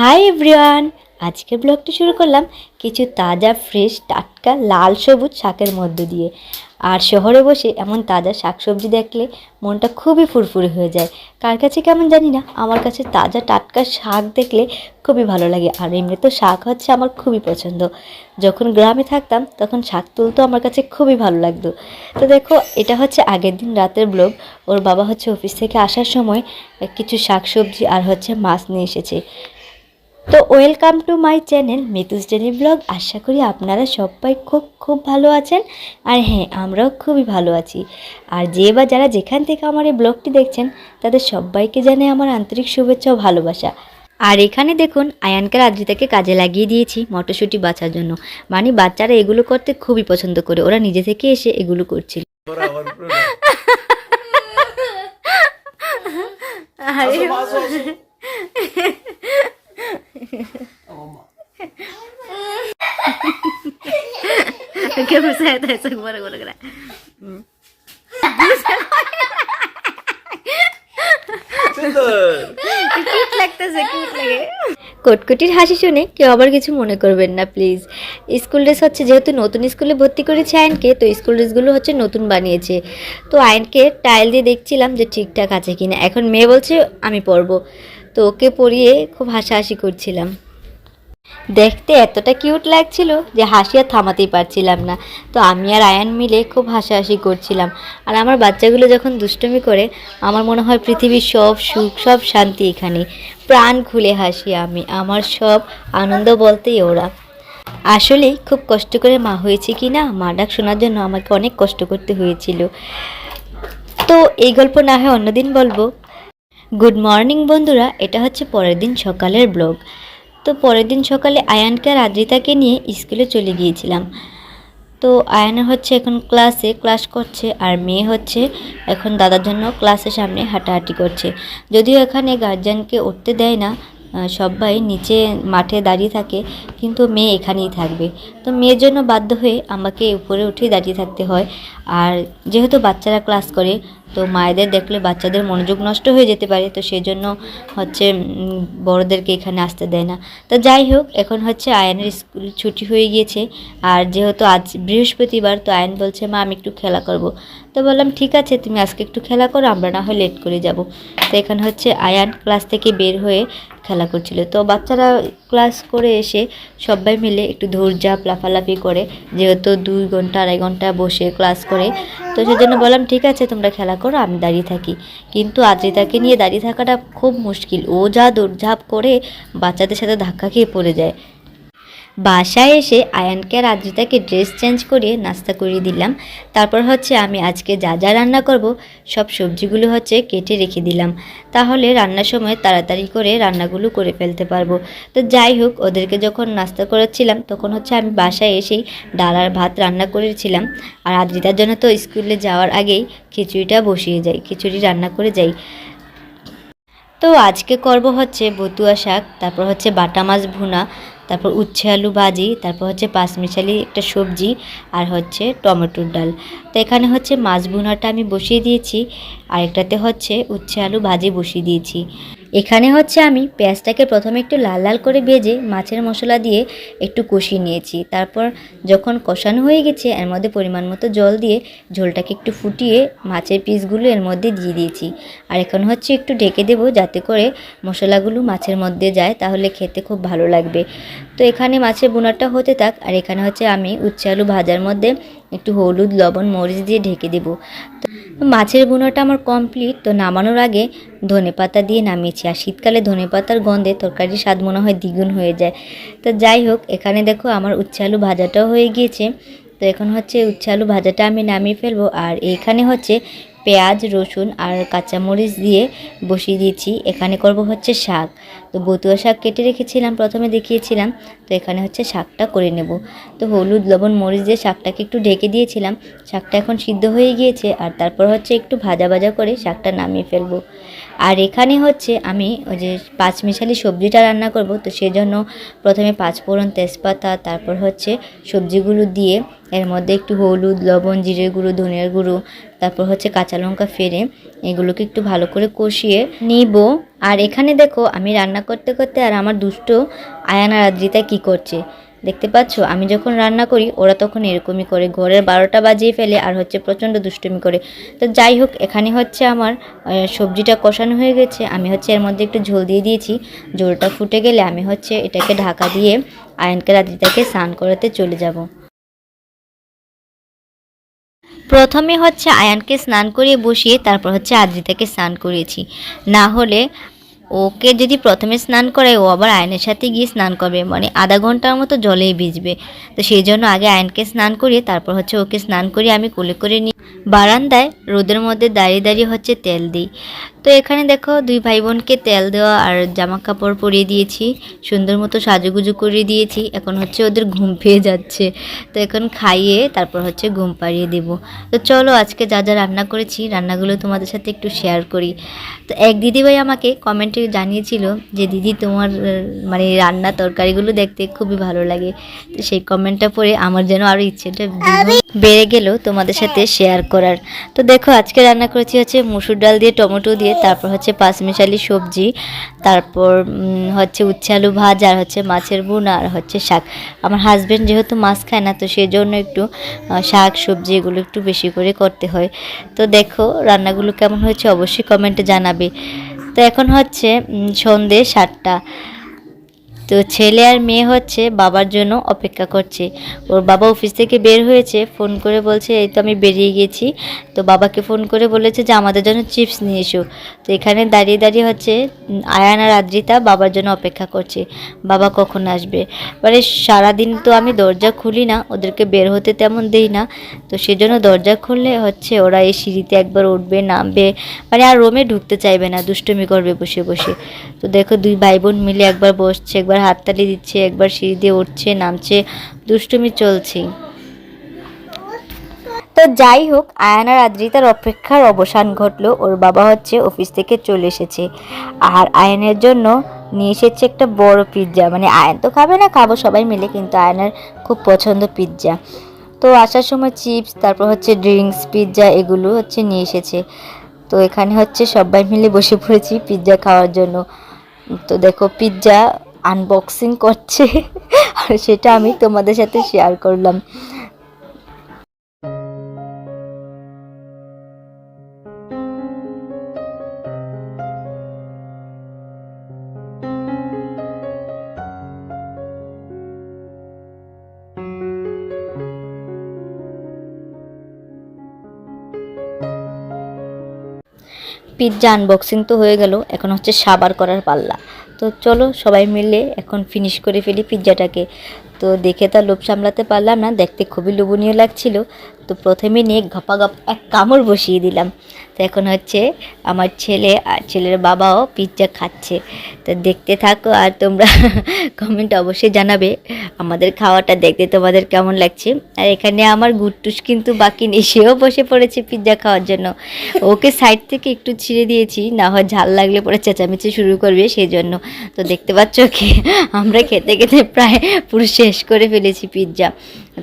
Hi everyone, আজকের ব্লগটি শুরু করলাম কিছু তাজা ফ্রেশ টাটকা, লাল সবুজ শাকের মধ্য দিয়ে। আর শহরে বসে এমন তাজা শাকসবজি দেখলে মনটা খুবই ফুরফুরে হয়ে যায়। কার কাছে কেমন জানি না, আমার কাছে তাজা, টাটকা শাক দেখলে খুবই ভালো লাগে। আর এমনি তো শাক হচ্ছে আমার খুবই পছন্দ। যখন গ্রামে থাকতাম, তখন শাক তুলতেও আমার কাছে খুবই ভালো লাগতো। তো দেখো, এটা হচ্ছে আগের দিন রাতের ব্লগ। ওর বাবা হচ্ছে অফিস থেকে আসার সময় কিছু শাকসবজি আর হচ্ছে মাছ নিয়ে এসেছে। তো welcome to my channel Mitu's daily vlog. আশা করি আপনারা সবাই খুব খুব ভালো আছেন। আর হ্যাঁ আমরাও খুবই ভালো আছি। আর যে বা যারা যেখান থেকে আমার এই ব্লগটি দেখছেন তাদের সবাইকে জানে আমার আন্তরিক শুভেচ্ছা ও ভালোবাসা। আর এখানে দেখুন আয়ানকার আদ্রিতাকে কাজে লাগিয়ে দিয়েছি মটরশুঁটি বাছার জন্য। মানে বাচ্চারা এগুলো করতে খুবই পছন্দ করে। ওরা নিজে থেকে এসে এগুলো করছিল। আরে। ¿Qué pasa? Eso es bueno, bueno, bueno. সুন্দর কিউট লাগতেছে কিউট লাগে। কটকটির হাসি শুনে কেউ আবার কিছু মনে করবেন না প্লিজ স্কুল ড্রেস হচ্ছে যেহেতু নতুন স্কুলে ভর্তি করেছে আয়নকে তো স্কুল ড্রেসগুলো হচ্ছে নতুন বানিয়েছে। তো আয়নকে টাইল দিয়ে দেখছিলাম যে ঠিকঠাক আছে কিনা। এখন মেয়ে বলছে আমি পরবো। তো ওকে পরিয়ে খুব হাসাহাসি করছিলাম। দেখতে এতটা কিউট লাগছিল যে হাসি আর থামাতেই পারছিলাম না। তো আমি আর আয়ান মিলে খুব হাসাহাসি করছিলাম। আর আমার বাচ্চাগুলো যখন দুষ্টুমি করে, আমার মনে হয় পৃথিবীর সব সুখ, সব শান্তি এখানে। প্রাণ খুলে হাসি আমি, আমার সব আনন্দ বলতেই ওরা। আসলেই খুব কষ্ট করে মা হয়েছে কি না, মা ডাক শোনার জন্য আমাকে অনেক কষ্ট করতে হয়েছিল। তো এই গল্প না হয় অন্যদিন বলব। গুড মর্নিং বন্ধুরা। এটা হচ্ছে পরের দিন সকালের ব্লগ। তো পরের দিন সকালে আয়ানকে আর আদ্রিতাকে নিয়ে স্কুলে চলে গিয়েছিলাম। তো আয়ানা হচ্ছে এখন ক্লাসে ক্লাস করছে, আর মেয়ে হচ্ছে এখন দাদার জন্য ক্লাসের সামনে হাঁটাহাঁটি করছে। যদিও এখানে গার্জিয়ানকে উঠতে দেয় না সবাই নিচে মাঠে দাঁড়িয়ে থাকে কিন্তু মেয়ে এখানেই থাকবে। তো মেয়ের জন্য বাধ্য হয়ে আমাকে উপরে উঠেই দাঁড়িয়ে থাকতে হয়। আর যেহেতু বাচ্চারা ক্লাস করে তো মায়েদের দেখলে বাচ্চাদের মনোযোগ নষ্ট হয়ে যেতে পারে তো সেজন্য হচ্ছে উম, বড়দেরকে এখানে আসতে দেয় না। তো যাই হোক এখন হচ্ছে আয়নের স্কুল ছুটি হয়ে গিয়েছে। আর যেহেতু আজ বৃহস্পতিবার তো আয়ন বলছে মা আমি একটু খেলা করব। তো বললাম ঠিক আছে তুমি আজকে একটু খেলা করো আমরা না হয় লেট করে যাব। তো এখানে হচ্ছে আয়ান ক্লাস থেকে বের হয়ে খেলা করছিল। তো বাচ্চারা ক্লাস করে এসে সবাই মিলে একটু ধৈর্যাপ লাফালাফি করে, যেহেতু দুই ঘণ্টা, আড়াই ঘণ্টা বসে ক্লাস করে। তো সেজন্য বললাম, ঠিক আছে, তোমরা খেলা করো, আমি দাঁড়িয়ে থাকি। কিন্তু আদ্রিতাকে নিয়ে দাঁড়িয়ে থাকাটা খুব মুশকিল। ও যা দৌড়ঝাঁপ করে বাচ্চাদের সাথে ধাক্কা খেয়ে পড়ে যায়। বাসায় এসে আয়ানকে আর আদ্রিতাকে ড্রেস চেঞ্জ করিয়ে নাস্তা করিয়ে দিলাম। তারপর হচ্ছে আমি আজকে যা যা রান্না করব, সব সবজিগুলো হচ্ছে কেটে রেখে দিলাম। তাহলে রান্নার সময় তাড়াতাড়ি করে রান্নাগুলো করে ফেলতে পারব। তো যাই হোক, ওদেরকে যখন নাস্তা করাচ্ছিলাম, তখন হচ্ছে আমি বাসায় এসেই ডাল আর ভাত রান্না করেছিলাম। আর আদ্রিতার জন্য তো স্কুলে যাওয়ার আগেই খিচুড়িটা বসিয়ে যাই, খিচুড়ি রান্না করে যাই। তো আজকে করব হচ্ছে বতুয়া শাক, তারপর হচ্ছে বাটা মাছ ভুনা। তারপর উচ্ছে আলু ভাজি, তারপর হচ্ছে পাঁচমিশালি একটা সবজি আর হচ্ছে টমেটোর ডাল। তো এখানে হচ্ছে মাছ ভুনাটা আমি বসিয়ে দিয়েছি আর একটাতে হচ্ছে উচ্ছে আলু ভাজি বসিয়ে দিয়েছি। এখানে হচ্ছে আমি পেঁয়াজটাকে প্রথমে একটু লাল লাল করে ভেজে মাছের মশলা দিয়ে একটু কষিয়ে নিয়েছি। তারপর যখন কষানো হয়ে গেছে, এর মধ্যে পরিমাণ মতো জল দিয়ে ঝোলটাকে একটু ফুটিয়ে মাছের পিসগুলো এর মধ্যে দিয়ে দিয়েছি। আর এখন হচ্ছে একটু ঢেকে দেবো যাতে করে মশলাগুলো মাছের মধ্যে যায়, তাহলে খেতে খুব ভালো লাগবে। তো এখানে মাছের বোনাটা হতে থাক, আর এখানে হচ্ছে আমি উচ্ছে আলু ভাজার মধ্যে একটু হলুদ, লবণ, মরিচ দিয়ে ঢেকে দেবো। মাছের বোনাটা আমার কমপ্লিট তো নামানোর আগে ধনে পাতা দিয়ে নামিয়েছি। আর শীতকালে ধনে পাতার গন্ধে তরকারির স্বাদ মনে হয় দ্বিগুণ হয়ে যায়। তো যাই হোক, এখানে দেখো আমার উচ্ছে আলু ভাজাটাও হয়ে গিয়েছে। তো এখন হচ্ছে উচ্ছে আলু ভাজাটা আমি নামিয়ে ফেলব। আর এখানে হচ্ছে পেঁয়াজ, রসুন আর কাঁচামরিচ দিয়ে বসিয়ে দিয়েছি। এখানে করব হচ্ছে শাক। তো বতুয়া শাক কেটে রেখেছিলাম, প্রথমে দেখিয়েছিলাম। তো এখানে হচ্ছে শাকটা করে নেব। তো হলুদ, লবণ, মরিচ দিয়ে শাকটাকে একটু ঢেকে দিয়েছিলাম। শাকটা এখন সিদ্ধ হয়ে গিয়েছে আর তারপর হচ্ছে একটু ভাজা ভাজা করে শাকটা নামিয়ে ফেলব। আর এখানে হচ্ছে আমি ওই যে পাঁচমিশালি সবজিটা রান্না করব, তো সেজন্য প্রথমে পাঁচফোড়ন তেজপাতা, তারপর হচ্ছে সবজিগুলো দিয়ে এর মধ্যে একটু হলুদ, লবণ জিরের গুঁড়ো ধনিয়ার গুঁড়ো, তারপর হচ্ছে কাঁচা লঙ্কা ফেরে এগুলোকে একটু ভালো করে কষিয়ে নিব। আর এখানে দেখো আমি রান্না করতে করতে আর আমার দুষ্ট আয়ানা রাদ্রিতা কি করছে? দেখতে পাচ্ছ? আমি যখন রান্না করি, ওরা তখন এরকমই করে। ঘরের বারোটা বাজিয়ে ফেলে আর হচ্ছে প্রচণ্ড দুষ্টুমি করে। তো যাই হোক, এখানে হচ্ছে আমার সবজিটা কষানো হয়ে গেছে। আমি হচ্ছে এর মধ্যে একটু ঝোল দিয়ে দিয়েছি। ঝোলটা ফুটে গেলে আমি হচ্ছে এটাকে ঢাকা দিয়ে আয়নকে রাত্রিটাকে স্নান করাতে চলে যাব। প্রথমে হচ্ছে আয়ানকে স্নান করিয়ে বসিয়ে তারপর হচ্ছে আদ্রিতাকে স্নান করিয়েছি। না হলে ওকে যদি প্রথমে স্নান করায়, ও আবার আয়নের সাথে গিয়ে স্নান করবে মানে আধা ঘণ্টার মতো জলেই ভিজবে। তো সেই জন্য আগে আয়নকে স্নান করিয়ে, তারপর হচ্ছে ওকে স্নান করিয়ে আমি কোলে করে নিই। বারান্দায় রোদের মধ্যে দাঁড়িয়ে দাঁড়িয়ে হচ্ছে তেল দিই। তো এখানে দেখো দুই ভাই বোনকে তেল দেওয়া আর জামা কাপড় পরিয়ে দিয়েছি। সুন্দর মতো সাজুগুজু করে দিয়েছি। এখন হচ্ছে ওদের ঘুম পেয়ে যাচ্ছে। তো এখন খাইয়ে তারপর হচ্ছে ঘুম পাড়িয়ে দেব। তো চলো আজকে যা যা রান্না করেছি, রান্নাগুলো তোমাদের সাথে একটু শেয়ার করি। তো এক দিদিভাই আমাকে কমেন্টে জানিয়েছিল যে, দিদি, তোমার মানে রান্না তরকারিগুলো দেখতে খুবই ভালো লাগে। তো সেই কমেন্টটা পড়ে আমার যেন আরও ইচ্ছেটা বেড়ে গেল তোমাদের সাথে শেয়ার করার। তো দেখো আজকে রান্না করেছি হচ্ছে মুসুর ডাল দিয়ে টমেটো দিয়ে তারপর হচ্ছে পাঁচমিশালি সবজি, তারপর হচ্ছে উচ্ছে আলু ভাজ, আর হচ্ছে মাছের বুন আর হচ্ছে শাক। আমার হাজব্যান্ড যেহেতু মাছ খায় না, তো সেই জন্য একটু শাক, সবজি এগুলো একটু বেশি করে করতে হয়। তো দেখো রান্নাগুলো কেমন হয়েছে, অবশ্যই কমেন্টে জানাবে। তো এখন হচ্ছে সন্ধে সাতটা। তো ছেলে আর মেয়ে হচ্ছে বাবার জন্য অপেক্ষা করছে। ওর বাবা অফিস থেকে বের হয়েছে, ফোন করে বলছে, এই তো আমি বেরিয়ে গেছি। তো বাবাকে ফোন করে বলেছে যে, আমাদের জন্য চিপস নিয়ে এসো। তো এখানে দাঁড়িয়ে দাঁড়িয়ে হচ্ছে আয়ান আর আদ্রিতা বাবার জন্য অপেক্ষা করছে। বাবা কখন আসবে? মানে সারাদিন তো আমি দরজা খুলি না, ওদেরকে বের হতে তেমন দেই না। তো সেজন্য দরজা খুললে হচ্ছে ওরা এই সিঁড়িতে একবার উঠবে, নামবে। মানে আর রোমে ঢুকতে চাইবে না, দুষ্টুমি করবে বসে বসে। তো দেখো দুই ভাই বোন মিলে একবার বসছে, একবার হাততালি দিচ্ছে, একবার সিঁড়ি দিয়ে উঠছে, নামছে, দুষ্টুমি চলছে তো যাই হোক আয়ানার আদ্রিতার অপেক্ষার অবসান ঘটলো। ওর বাবা হচ্ছে অফিস থেকে চলে এসেছে। আর আয়নের জন্য নিয়ে এসেছে একটা বড় পিৎজা। মানে আয়ন তো খাবে না, খাব সবাই মিলে, কিন্তু আয়নার খুব পছন্দ পিৎজা। তো আসার সময় চিপস, তারপর হচ্ছে ড্রিঙ্কস, পিৎজা এগুলো হচ্ছে নিয়ে এসেছে। তো এখানে হচ্ছে সবাই মিলে বসে পড়েছি পিৎজা খাওয়ার জন্য। তো দেখো, পিৎজা আনবক্সিং করছে। আর সেটা আমি তোমাদের সাথে শেয়ার করলাম। পিৎজা আনবক্সিং তো হয়ে গেল, এখন হচ্ছে সাবার করার পাল্লা। তো চলো সবাই মিলে এখন ফিনিশ করে ফেলি পিৎজাটাকে তো দেখে তার লোভ সামলাতে পারলাম না, দেখতে খুবই লোভনীয় লাগছিল। তো প্রথমে নিয়ে ঘপাঘপ এক কামড় বসিয়ে দিলাম। এখন হচ্ছে আমার ছেলে আর ছেলের বাবাও পিৎজা খাচ্ছে। তো দেখতে থাকো আর তোমরা কমেন্ট অবশ্যই জানাবে আমাদের খাওয়াটা দেখতে তোমাদের কেমন লাগছে। আর এখানে আমার গুট্টুস কিন্তু বাকি নেই, সেও বসে পড়েছে পিৎজা খাওয়ার জন্য। ওকে সাইড থেকে একটু ছিঁড়ে দিয়েছি, না হয় ঝাল লাগলে পরে চেঁচামেচি শুরু করবে সেই জন্য তো দেখতে পাচ্ছ কি আমরা খেতে খেতে প্রায় পুরো শেষ করে ফেলেছি পিৎজা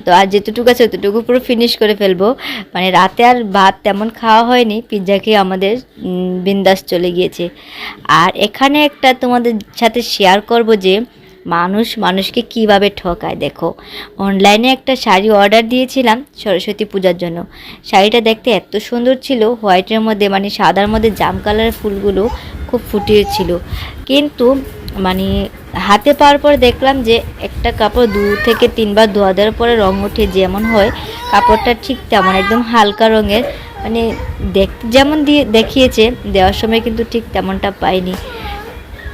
তো আর যেতটুকু আছে ততটুকু পুরো ফিনিশ করে ফেলব। মানে রাতে আর ভাত তেমন খাওয়া হয়নি পিৎজা খেয়ে আমাদের বিন্দাস চলে গিয়েছে। আর এখানে একটা তোমাদের সাথে শেয়ার করব যে, মানুষ মানুষকে কীভাবে ঠকায়, দেখো। অনলাইনে একটা শাড়ি অর্ডার দিয়েছিলাম সরস্বতী পূজার জন্য। শাড়িটা দেখতে এত সুন্দর ছিল হোয়াইটের মধ্যে মানে সাদার মধ্যে জাম কালারের ফুলগুলো খুব ফুটিয়েছিল কিন্তু মানে হাতে পাওয়ার পর দেখলাম যে একটা কাপড় দু থেকে তিনবার ধোয়া দেওয়ার পরে রং ওঠে যেমন হয়, কাপড়টা ঠিক তেমন, একদম হালকা রঙের। মানে দেখতে যেমন দিয়ে দেখিয়েছে, দেওয়ার সময় কিন্তু ঠিক তেমনটা পাইনি।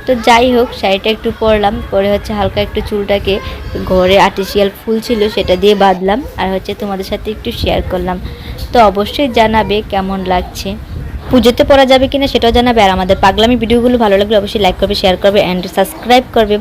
তো যাই হোক, শাড়িটা একটু পরলাম, পরে হচ্ছে হালকা একটু চুলটাকে ঘরে আর্টিফিশিয়াল ফুল ছিল সেটা দিয়ে বাঁধলাম। আর হচ্ছে তোমাদের সাথে একটু শেয়ার করলাম। তো অবশ্যই জানাবে কেমন লাগছে। পুজোতে পরা যাবে কিনা সেটাও জানাবে। আর আমাদের পাগলামি ভিডিওগুলো ভালো লাগলে অবশ্যই লাইক করবে শেয়ার করবে অ্যান্ড সাবস্ক্রাইব করবে।